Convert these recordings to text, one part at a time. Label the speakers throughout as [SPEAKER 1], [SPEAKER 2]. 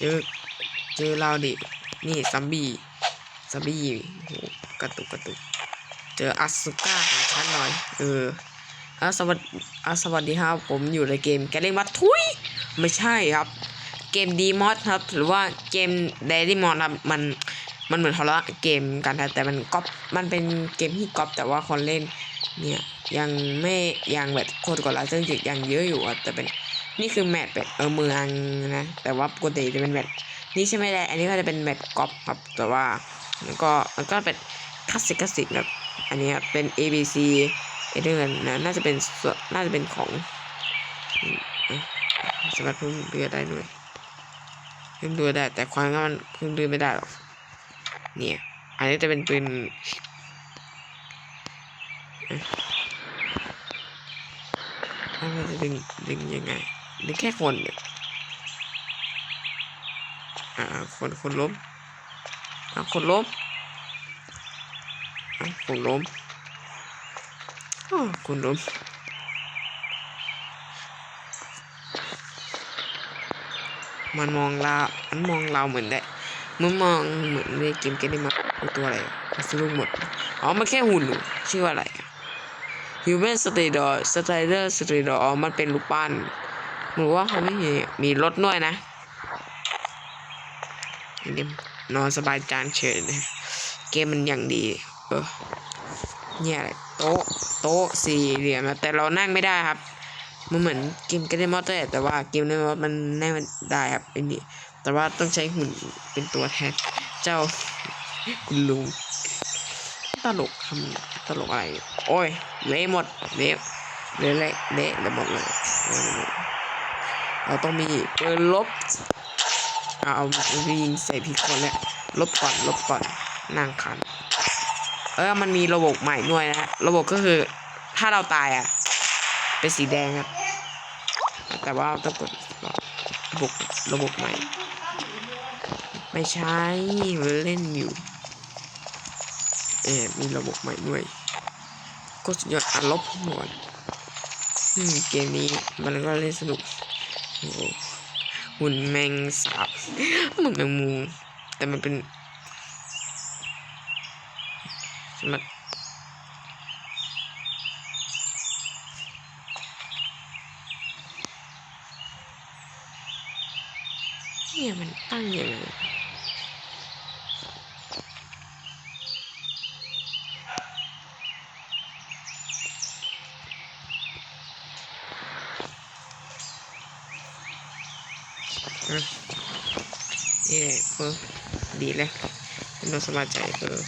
[SPEAKER 1] เจอเจอเราดิ นี่ซัมบี้ซัมบี้โหกระตุกกระตุก เจออัสุก้าของฉันหน่อย เอออะสวัสดีอะสวัสดีครับ ผมอยู่ในเกมแกลเลมัดทุย ไม่ใช่ครับ เกมดีมอสครับ หรือว่าเกมเดลี่มอสครับ มัน มันเหมือนทรเกมกันครับแต่มันก๊อป มันเป็นเกมที่ก๊อปแต่ว่าคนเล่น เนี่ย ยังไม่ ยังแบบคนกดไลค์ซึ่งยังเยอะอยู่อะแต่เป็น นี่คือแมปแบบเออเมืองนะ แต่ว่าปกติจะเป็นแบบนี่ใช่ไหมแหละอันนี้ก็จะเป็นแมปก๊อปครับ แต่ว่ามันก็มันก็เป็นคลาสสิกคลาสสิกแบบอันนี้ครับเป็น A B C เอเดอร์นะน่าจะเป็นส่วนน่าจะเป็นของอืมอะสามารถเพิ่มเรือได้ด้วยเพิ่มเรือได้ แต่ความว่ามันเพิ่มเรือไม่ได้หรอกเนี่ยอันนี้จะเป็นปืนถ้ามันจะดึงดึงยังไง ดึงแค่คนเนี่ยอ่าคนคนล้มอ่าคนล้มอ่าคนล้มอ้าคนล้มมันมองเรามันมองเราเหมือนได้มันมองเหมือนในเกมเกมนี้มาเอาตัวอะไรมันสรุปหมด อ๋อ มันแค่หุ่นอยู่ชื่อว่าอะไร Human s t r a d o r Strider s t r a d o r อ๋อ มันเป็นรูปปั้น หนูว่าเขาไม่มีมีรถด้วยนะเกมนอนสบายจานเฉยนะเกมมันอย่างดี เออเนี่ยโต๊ะโต๊ะสี่เหลี่ยมแต่เรานั่งไม่ได้ครับ มันเหมือนเกมเกมมอเตอร์แต่ว่าเกมในมอมันนั่งไม่ได้ครับเป็นนี่แต่ว่าต้องใช้หุ่นเป็นตัวแทนเจ้าคุณลุงตลกทำตลกอะไร โอ้ยเละหมดเละเละเละเละหมดเลยเละหมดเลย เราต้องมีปืนลบเอาเอายิงใส่ผิดคนแล้วลบก่อนลบก่อนนั่งคันเออมันมีระบบใหม่ด้วยนะฮะระบบก็คือถ้าเราตายอะ เป็นสีแดงครับ แต่ว่าต้องกดระบบระบบใหม่ ไม่ใช่เล่นอยู่แอบมีระบบใหม่ด้วยก็สุดยอดอันลบหมดเกมนี้มันก็เล่นสนุก หุ่นแมงสาบเหมือนแมงมุมแต่มันเป็นสมัครเนี่ยมันตั้งยังไง นี่แหละเออดีเลยเราสบายใจเออ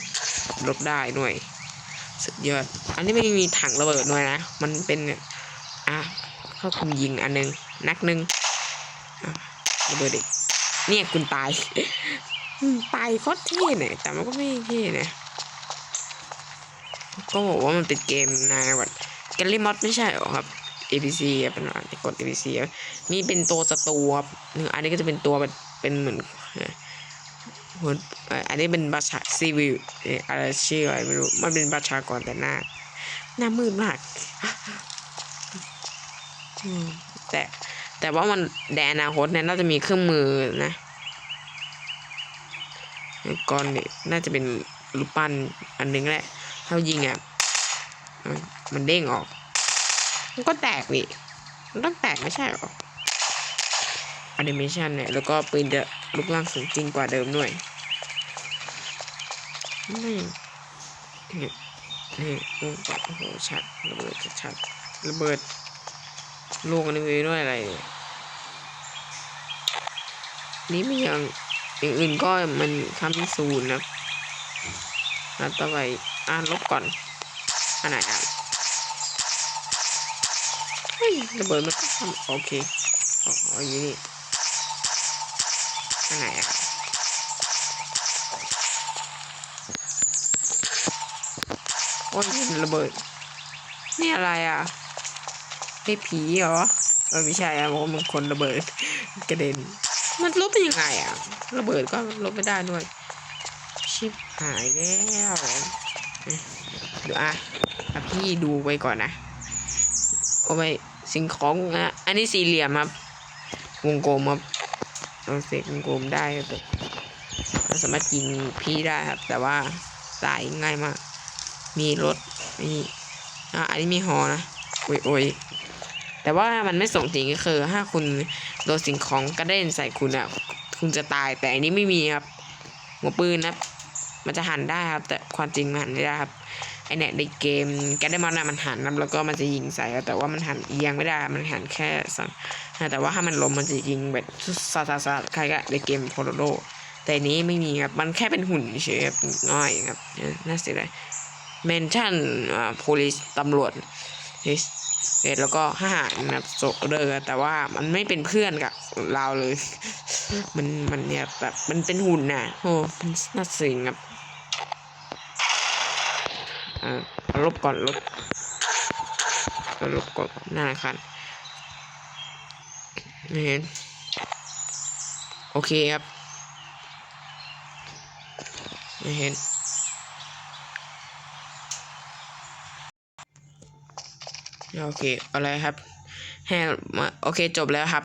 [SPEAKER 1] ลบได้ด้วยสุดยอด อันนี้ไม่มีถังระเบิดด้วยนะ มันเป็นอะเข้าคุมยิงอันหนึง นักหนึ่งระเบิดอีกเนี่ยคุณตายตายโคตรเท่เนี่ยแต่มันก็ไม่เท่เนี่ยก็บอกว่ามันเป็นเกมนะแบบแกลลี่มอดไม่ใช่หรอครับ APC อะเป็นกด APC อะนี่เป็นตัวศัตรูครับอันนี้ก็จะเป็นตัวเป็นเหมือนเอ่อหัวเอ่ออันนี้เป็นบัชชาซีวิลอะไรชื่ออะไรไม่รู้มันเป็นบัชชากรแต่หน้า หน้ามืดมากแต่แต่ว่ามันแดนอนาคตเนี่ยน่าจะมีเครื่องมือนะก่อนนี่น่าจะเป็นรูปปั้นอันหนึงแหละถ้ายิงอะมันเด้งออก มันก็แตกนี่มันต้องแตกไม่ใช่หรอแอนิเมชันเนี่ยแล้วก็ปืนจะลุกล่างสูงจริงกว่าเดิมด้วยนี่นี่นี่โอ้โหชัดระเบิดชัดระเบิดลูกอันนี้มีด้วยอะไรเนี่ยนี่ไม่อย่างอย่างอื่นก็มันคำศูนย์นะอะต่อไปอ่านลบก่อนอันไหนอะ ระเบิดมันโอเคอ๋ออ๋ออยู่นี่อันไหนอะโอ้ยระเบิด นี่อะไรอะนี่ผีเหรอเออไม่ใช่อะบามันคนระเบิดกระเด็น มันลบได้ยังไงอะ ระเบิดก็ลบไม่ได้ด้วย ชิบหายแล้วเดี๋ยวอะพี่ดูไว้ก่อนนะเอาไป สิ่งของอะอันนี้สี่เหลี่ยมครับ วงกลมครับเราเสกกลมได้ครับเราสามารถยิงพี่ได้ครับ แต่ว่าตายง่ายมาก มีรถมีอะอันนี้มีฮอนะโอ้ยโอ้ยแต่ว่ามันไม่ส่งจริงก็คือถ้าคุณโดนสิ่งของกระเด็นใส่คุณอะคุณจะตายแต่อันนี้ไม่มีครับหัวปืนนะมันจะหันได้ครับ แต่ความจริงมันหันไม่ได้ครับ ไอเนี่ยในเกมแกได้มอนนะมันหันนะแล้วก็มันจะยิงใส่แต่ว่ามันหันเอียงไม่ได้ มันหันแค่สั่งแต่ว่าถ้ามันลมมันจะยิงแบบซาซาซาใครก็ในเกมโพโลโลแต่นี้ไม่มีครับ มันแค่เป็นหุ่นเฉยง่อยครับน่าเสียดายเมนชั่นอ่า police ตำรวจเอ็ดแล้วก็ทหารนะครับโซเดอร์แต่ว่ามันไม่เป็นเพื่อนกับเราเลย มันมันเนี่ยแบบมันเป็นหุ่นน่ะโอ้มันน่าสิงครับ อ่าลบก่อนลบก็ลบก่อนหน้าคันไม่เห็นโอเคครับไม่เห็นโอเคอะไรครับให้มาโอเคจบแล้วครับ